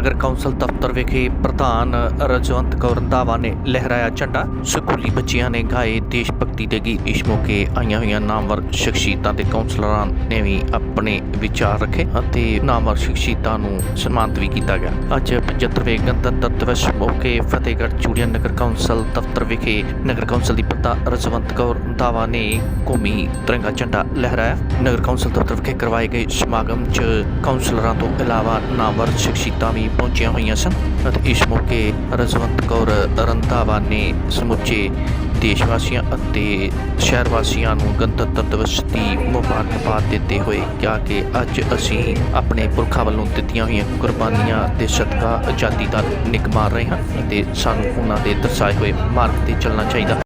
ਨਗਰ council ਦਫ਼ਤਰ ਵਿਖੇ ਪ੍ਰਧਾਨ ਰਜਵੰਤ ਕੌਰ ਰੰਧਾਵਾ ਨੇ ਲਹਿਰਾਇਆ ਝੰਡਾ। ਸਕੂਲੀ ਬੱਚਿਆਂ ਨੇ ਗਾਏ ਦੇਸ਼ ਭਗਤੀ ਦੇ ਗੀਤ। ਇਸ ਮੌਕੇ ਆਈਆਂ ਹੋਈਆਂ ਨਾਮਵਰ ਸ਼ਖਸੀਅਤਾਂ ਤੇ ਕੌਂਸਲਰਾਂ ਨੇ ਵੀ ਆਪਣੇ ਵਿਚਾਰ ਰੱਖੇ ਅਤੇ ਨਾਮਵਰ ਸ਼ਖਸੀਅਤਾਂ ਨੂੰ ਸਨਮਾਨਿਤ ਵੀ ਕੀਤਾ ਗਿਆ। ਅੱਜ 75ਵੇਂ ਗਣਤੰਤਰ ਦਿਵਸ ਮੌਕੇ ਫਤਿਹਗੜ੍ਹ ਚੂੜੀਆਂ ਨਗਰ ਕੌਂਸਲ ਦਫ਼ਤਰ ਵਿਖੇ ਨਗਰ ਕੌਂਸਲ ਦੀ ਪ੍ਰਧਾਨ ਰਜਵੰਤ ਕੌਰ ਰੰਧਾਵਾ ਨੇ ਕੌਮੀ ਤਿਰੰਗਾ ਝੰਡਾ ਲਹਿਰਾਇਆ। ਨਗਰ ਕੌਂਸਲ ਦਫ਼ਤਰ ਵਿਖੇ ਕਰਵਾਏ ਗਏ ਸਮਾਗਮ 'ਚ ਕੌਂਸਲਰਾਂ ਤੋਂ ਇਲਾਵਾ ਨਾਮਵਰ ਸ਼ਖਸੀਅਤਾਂ ਵੀ ਪਹੁੰਚੀਆਂ ਹੋਈਆਂ ਸਨ ਅਤੇ ਇਸ ਮੌਕੇ ਰਜਵੰਤ ਕੌਰ ਰੰਧਾਵਾ ਨੇ ਸਮੁੱਚੇ ਦੇਸ਼ ਵਾਸੀਆਂ ਅਤੇ ਸ਼ਹਿਰ ਵਾਸੀਆਂ ਨੂੰ ਗਣਤੰਤਰ ਦਿਵਸ ਦੀ ਮੁਬਾਰਕਬਾਦ ਦਿੰਦੇ ਹੋਏ ਕਿਹਾ ਕਿ ਅੱਜ ਅਸੀਂ ਆਪਣੇ ਪੁਰਖਾਂ ਵੱਲੋਂ ਦਿੱਤੀਆਂ ਹੋਈਆਂ ਕੁਰਬਾਨੀਆਂ ਦੇ ਸਦਕਾ ਆਜ਼ਾਦੀ ਦਾ ਨਿਕ ਮਾਰ ਰਹੇ ਹਾਂ ਅਤੇ ਸਾਨੂੰ ਉਹਨਾਂ ਦੇ ਦਰਸਾਏ ਹੋਏ ਮਾਰਗ ਤੇ ਚੱਲਣਾ ਚਾਹੀਦਾ।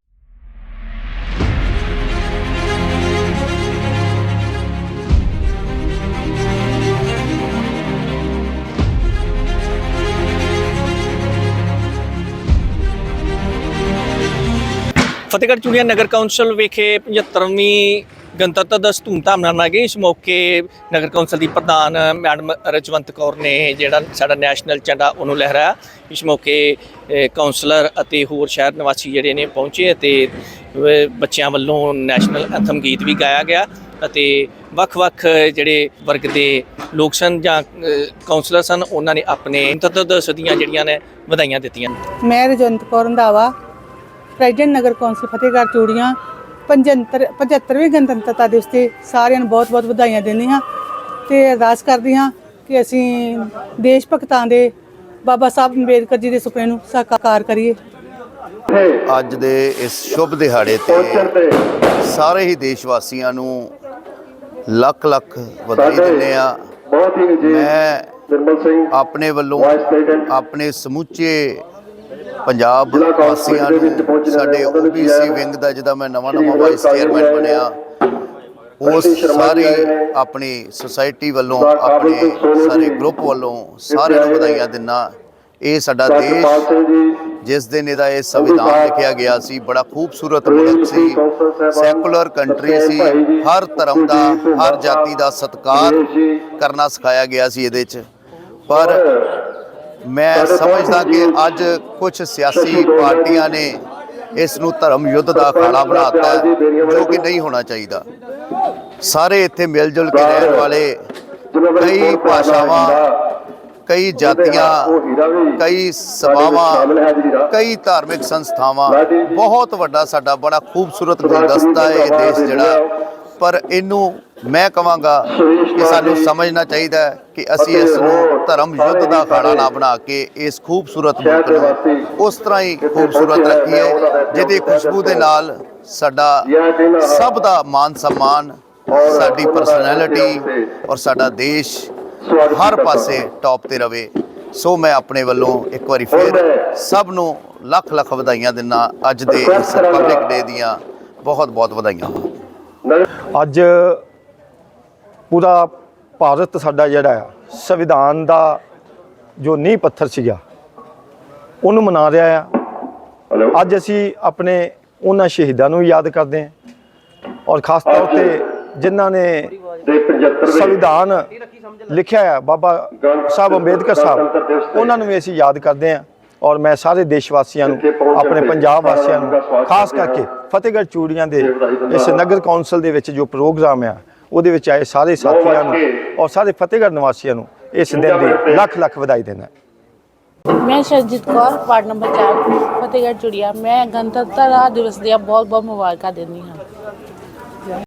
ਫਤਿਹਗੜ੍ਹ ਚੂੜੀਆਂ ਨਗਰ ਕੌਂਸਲ ਵਿਖੇ 75ਵੀਂ ਗਣਤੰਤਰ ਦਿਵਸ ਧੂਮਧਾਮ ਨਾਲ ਮਨਾਇਆ ਗਿਆ ਇਸ ਮੌਕੇ ਨਗਰ ਕੌਂਸਲ ਦੀ ਪ੍ਰਧਾਨ ਮੈਡਮ ਰਜਵੰਤ ਕੌਰ ਨੇ ਜਿਹੜਾ ਸਾਡਾ ਨੈਸ਼ਨਲ ਝੰਡਾ ਉਹਨੂੰ ਲਹਿਰਾਇਆ। ਇਸ ਮੌਕੇ ਅ, ਕੌਂਸਲਰ ਅਤੇ ਹੋਰ ਸ਼ਹਿਰ ਨਿਵਾਸੀ ਜਿਹੜੇ ਨੇ ਪਹੁੰਚੇ ਅਤੇ ਬੱਚਿਆਂ ਵੱਲੋਂ ਨੈਸ਼ਨਲ ਐਂਥਮ ਗੀਤ ਵੀ ਗਾਇਆ ਗਿਆ ਅਤੇ ਵੱਖ-ਵੱਖ ਜਿਹੜੇ ਵਰਗ ਦੇ ਲੋਕ ਸਨ ਜਾਂ ਅ, ਕੌਂਸਲਰ ਸਨ ਉਹਨਾਂ ਨੇ ਆਪਣੇ ਗਣਤੰਤਰ ਦਿਵਸ ਦੀਆਂ ਜਿਹੜੀਆਂ ਨੇ ਵਧਾਈਆਂ ਦਿੱਤੀਆਂ। ਮੈਂ ਰਜਵੰਤ ਕੌਰ ਰੰਧਾਵਾ ਪ੍ਰੈਜ਼ੀਡੈਂਟ ਨਗਰ ਕੌਂਸਲ ਫਤਿਹਗੜ੍ਹ ਚੂੜੀਆਂ 75 75ਵੇਂ ਗਣਤੰਤਰਤਾ ਦਿਵਸ ਤੇ ਸਾਰਿਆਂ ਨੂੰ ਬਹੁਤ-ਬਹੁਤ ਵਧਾਈਆਂ ਦਿੰਦੀ ਹਾਂ ਤੇ ਅਰਦਾਸ ਕਰਦੀ ਹਾਂ ਕਿ ਅਸੀਂ ਦੇਸ਼ ਭਗਤਾਂ ਦੇ ਬਾਬਾ ਸਾਹਿਬ ਅੰਬੇਦਕਰ ਜੀ ਦੇ ਸੁਪਨੇ ਨੂੰ ਸਾਕਾਰ ਕਰੀਏ। ਅੱਜ ਦੇ ਇਸ ਸ਼ੁਭ ਦਿਹਾੜੇ ਤੇ ਸਾਰੇ ਹੀ ਦੇਸ਼ ਵਾਸੀਆਂ ਨੂੰ ਲੱਖ ਲੱਖ ਵਧਾਈ ਦਿੰਦੇ ਆ ਬਹੁਤ ਹੀ ਜੀ ਮੈਂ ਨਿਰਮਲ ਸਿੰਘ ਆਪਣੇ ਵੱਲੋਂ ਆਪਣੇ ਸਮੁੱਚੇ ਪੰਜਾਬ ਵਾਸੀਆਂ ਨੂੰ ਸਾਡੇ ਓਬੀਸੀ। ਵਿੰਗ ਦਾ ਜਿਹਦਾ ਮੈਂ ਨਵਾਂ ਨਵਾਂ ਵਾਈਸ ਚੇਅਰਮੈਨ ਬਣਿਆ ਉਸ ਸਾਰੀ। ਆਪਣੀ ਸੁਸਾਇਟੀ ਵੱਲੋਂ ਆਪਣੇ ਸਾਰੇ ਗਰੁੱਪ ਵੱਲੋਂ ਸਾਰਿਆਂ ਨੂੰ। ਵਧਾਈਆਂ ਦਿੰਨਾ ਇਹ ਸਾਡਾ ਦੇਸ਼ ਜਿਸ ਦਿਨ ਇਹਦਾ ਇਹ ਸੰਵਿਧਾਨ ਲਿਖਿਆ ਗਿਆ ਸੀ ਬੜਾ ਖੂਬਸੂਰਤ ਮੁਲਕ ਸੀ ਸੈਕੂਲਰ ਕੰਟਰੀ ਸੀ ਹਰ ਧਰਮ ਦਾ ਹਰ ਜਾਤੀ ਦਾ ਸਤਿਕਾਰ ਕਰਨਾ ਸਿਖਾਇਆ ਗਿਆ ਸੀ ਇਹਦੇ 'ਚ ਪਰ ਮੈਂ ਸਮਝਦਾ ਕਿ ਅੱਜ ਕੁਝ ਸਿਆਸੀ ਪਾਰਟੀਆਂ ਨੇ ਇਸ ਨੂੰ ਧਰਮ ਯੁੱਧ ਦਾ ਅਖਾੜਾ ਬਣਾਤਾ ਜੋ ਕਿ ਨਹੀਂ ਹੋਣਾ ਚਾਹੀਦਾ ਸਾਰੇ ਇੱਥੇ ਮਿਲ ਜੁਲ ਕੇ ਰਹਿਣ ਵਾਲੇ ਕਈ ਭਾਸ਼ਾਵਾਂ ਕਈ ਜਾਤੀਆਂ ਕਈ। ਸਭਾਵਾਂ ਕਈ ਧਾਰਮਿਕ ਸੰਸਥਾਵਾਂ। ਬਹੁਤ ਵੱਡਾ ਸਾਡਾ ਬੜਾ ਖੂਬਸੂਰਤ ਗੁਲਦਸਤਾ ਹੈ ਇਹ ਦੇਸ਼ ਜਿਹੜਾ ਪਰ ਇਹਨੂੰ ਮੈਂ ਕਹਾਂਗਾ ਕਿ ਸਾਨੂੰ ਸਮਝਣਾ ਚਾਹੀਦਾ ਹੈ ਕਿ ਅਸੀਂ ਇਸ ਨੂੰ ਧਰਮ ਯੁੱਧ ਦਾ ਹੀ ਅਖਾੜਾ ਨਾ ਬਣਾ ਕੇ ਇਸ ਖੂਬਸੂਰਤ ਮੁਲਕ ਨੂੰ ਉਸ ਤਰ੍ਹਾਂ ਹੀ ਖੂਬਸੂਰਤ ਰੱਖੀਏ, ਜਿਹਦੀ ਖੁਸ਼ਬੂ ਦੇ ਨਾਲ ਸਾਡਾ ਸਭ ਦਾ ਮਾਨ ਸਨਮਾਨ, ਸਾਡੀ ਪਰਸਨੈਲਿਟੀ ਔਰ ਸਾਡਾ ਦੇਸ਼ ਹਰ ਪਾਸੇ ਟੌਪ ਤੇ ਰਵੇ। ਸੋ ਮੈਂ ਆਪਣੇ ਵੱਲੋਂ ਇੱਕ ਵਾਰੀ ਹੁਣ ਫਿਰ ਸਭ ਨੂੰ ਲੱਖ ਲੱਖ ਵਧਾਈਆਂ ਦਿੰਦਾ ਅੱਜ ਦੇ ਇਸ ਰਿਪਬਲਿਕ ਡੇ ਦੀਆਂ ਬਹੁਤ ਬਹੁਤ ਵਧਾਈਆਂ। ਨਗਰ ਅੱਜ ਪੂਰਾ ਭਾਰਤ ਸਾਡਾ ਜਿਹੜਾ ਆ ਸੰਵਿਧਾਨ ਦਾ ਜੋ ਨੀਂਹ ਪੱਥਰ ਸੀਗਾ ਉਹਨੂੰ ਮਨਾ ਰਿਹਾ ਆ। ਅੱਜ ਅਸੀਂ ਆਪਣੇ ਉਹਨਾਂ ਸ਼ਹੀਦਾਂ ਨੂੰ ਯਾਦ ਕਰਦੇ ਹਾਂ ਔਰ ਖਾਸ ਤੌਰ ਤੇ ਜਿਨ੍ਹਾਂ ਨੇ ਦੇ 75ਵੇਂ ਸੰਵਿਧਾਨ ਲਿਖਿਆ ਹੈ ਬਾਬਾ ਸਾਹਿਬ ਅੰਬੇਦਕਰ ਸਾਹਿਬ ਉਹਨਾਂ ਨੂੰ ਵੀ ਅਸੀਂ ਯਾਦ ਕਰਦੇ ਹਾਂ। ਔਰ ਮੈਂ ਸਾਰੇ ਦੇਸ਼ ਵਾਸੀਆਂ ਨੂੰ ਆਪਣੇ ਪੰਜਾਬ ਵਾਸੀਆਂ ਨੂੰ ਖਾਸ ਕਰਕੇ ਫਤਿਹਗੜ੍ਹ ਚੂੜੀਆਂ ਦੇ ਇਸ ਨਗਰ ਕੌਂਸਲ ਦੇ ਵਿੱਚ ਜੋ ਪ੍ਰੋਗਰਾਮ ਆ ਉਹਦੇ ਵਿੱਚ ਆਏ ਸਾਰੇ ਸਾਥੀਆਂ ਨੂੰ ਔਰ ਸਾਰੇ ਫਤਿਹਗੜ੍ਹ ਨਿਵਾਸੀਆਂ ਨੂੰ ਇਸ ਦਿਨ ਦੀ ਲੱਖ ਲੱਖ ਵਧਾਈ ਦੇਣਾ। ਮੈਂ ਸ਼ਰਜੀਤ ਕੌਰ ਵਾਰਡ ਨੰਬਰ 4 ਫਤਿਹਗੜ੍ਹ ਚੁੜੀਆ। ਮੈਂ ਗਣਤੰਤਰ ਦਿਵਸ ਦੀਆਂ ਬਹੁਤ ਬਹੁਤ ਮੁਬਾਰਕਾਂ ਦਿੰਦੀ ਹਾਂ।